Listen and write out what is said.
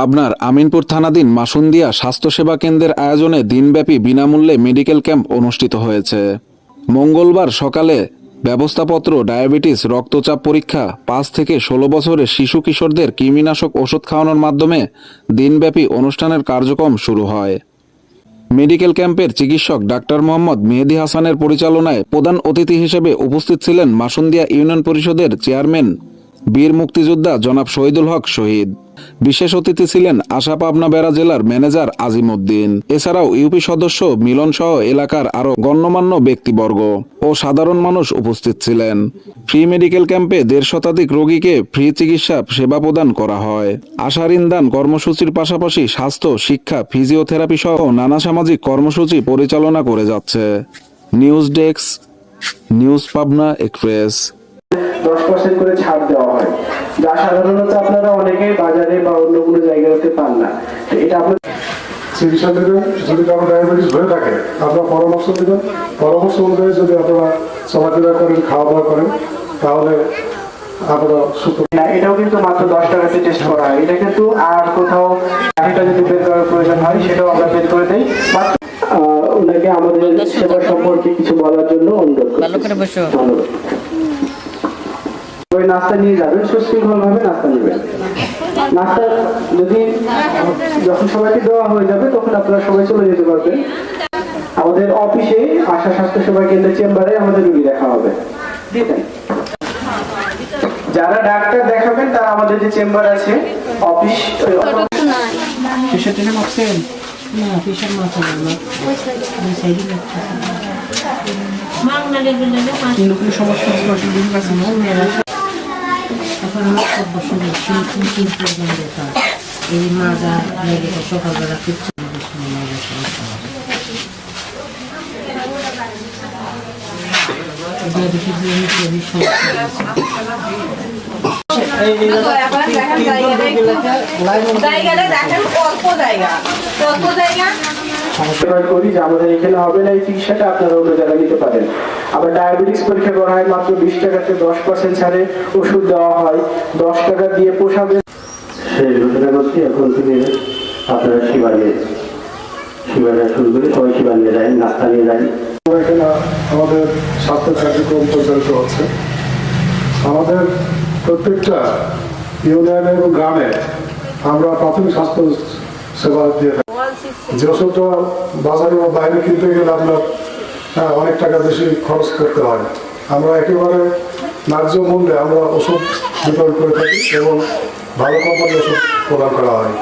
পাবনার আমিনপুর থানাধীন মাসুন্দিয়া স্বাস্থ্যসেবা কেন্দ্রের আয়োজনে দিনব্যাপী বিনামূল্যে মেডিকেল ক্যাম্প অনুষ্ঠিত হয়েছে। মঙ্গলবার সকালে ব্যবস্থাপত্র, ডায়াবেটিস, রক্তচাপ পরীক্ষা, পাঁচ থেকে ষোলো বছরের শিশু কিশোরদের কৃমিনাশক ওষুধ খাওয়ানোর মাধ্যমে দিনব্যাপী অনুষ্ঠানের কার্যক্রম শুরু হয়। মেডিকেল ক্যাম্পের চিকিৎসক ডাক্তার মোহাম্মদ মেহেদি হাসানের পরিচালনায় প্রধান অতিথি হিসেবে উপস্থিত ছিলেন মাসুন্দিয়া ইউনিয়ন পরিষদের চেয়ারম্যান বীর মুক্তিযোদ্ধা জনাব শহীদুল হক শহীদ। বিশেষ অতিথি ছিলেন আশা পাবনা বেড়া জেলার ম্যানেজার আজিম উদ্দিন এছাড়াও ইউপি সদস্য মিলন সহ এলাকার আরও গণ্যমান্য ব্যক্তিবর্গ ও সাধারণ মানুষ উপস্থিত ছিলেন। ফ্রি মেডিকেল ক্যাম্পে দেড় শতাধিক রোগীকে ফ্রি চিকিৎসা সেবা প্রদান করা হয়। আশারিন দান কর্মসূচির পাশাপাশি স্বাস্থ্য, শিক্ষা, ফিজিওথেরাপি সহ নানা সামাজিক কর্মসূচি পরিচালনা করে যাচ্ছে। News desk, news Pabna express. দশ পার্সেন্ট করে ছাড় দেওয়া হয়। যা সাধারণত আপনারা অনেকেই বাজারে বা অন্য কোনো জায়গাতে পান না। এটা আপনার চিকিৎসা দেবেন যদি কারও ডায়াবেটিস হয়ে থাকে আপনারা পরামর্শ দেবেন। পরামর্শ অনুযায়ী যদি আপনারা চলাফেরা করেন খাওয়া দাওয়া করেন তাহলে না এটাও কিন্তু মাত্র দশ টাকাতে টেস্ট করা হয়। এটা কিন্তু আর কোথাও যদি বের করার প্রয়োজন হয় সেটাও আমরা বের করে দেই। ওনাকে আমাদের সেবা সম্পর্কে কিছু বলার জন্য অনুরোধ ভালো করে বসো। ধন্যবাদ। ওই নাস্তা নিয়ে যাবেন সুশৃঙ্খল ভাবে নাস্তা নেবেন। নাস্তা যদি যখন সবাইকে দেওয়া হয়ে যাবে তখন আপনারা সবাই চলে যেতে পারবেন। আমাদের অফিসে আশা স্বাস্থ্য সেবা কেন্দ্রের চেম্বারে আমাদের রুগী দেখা হবে। যারা ডাক্তার দেখাবেন তারা আমাদের যে চেম্বার আছে অফিস কিসের পাঁচ কিন্তু কোনো সমস্যা অসুবিধা আছে না মেয়েরা এখন আমার সব বছর তিন তিন তিন প্রোগ্রাম দেখা এই মাজা লেগে সকালবেলা কিচ্ছু দেখি দিয়ে নিচে ভীষণ জায়গাটা দেখেন অল্প জায়গা অল্প জায়গা? করি যে আমাদের এখানে হবে না এই চিকিৎসাটা আপনারা অন্য জায়গায় নিতে পারেন। আবার ডায়াবেটিস পরীক্ষা করা হয় মাত্র বিশ টাকাতে দশ পার্সেন্ট ছাড়ে ওষুধ দেওয়া হয়। দশ টাকা দিয়ে পোষাবে। সেই ঘোষণা করছি এখন থেকে আপনারা সেবা নিয়ে সেবা নেওয়া শুরু করে সবাই সেবা নিয়ে যায় নাস্তা নিয়ে যায়। এখানে আমাদের স্বাস্থ্য কার্যক্রম পরিচালিত হচ্ছে। আমাদের প্রত্যেকটা ইউনিয়নে এবং গ্রামে আমরা প্রাথমিক স্বাস্থ্য সেবা দিয়ে থাকি। যে ওষুধটা বাজারে বা বাইরে কিনতে গেলে আপনার হ্যাঁ, অনেক টাকা বেশি খরচ করতে হয়। আমরা একেবারে ন্যায্য মূল্যে আমরা ওষুধ বিতরণ করে থাকি এবং ভালো কোম্পানির ওষুধ প্রদান করা হয়।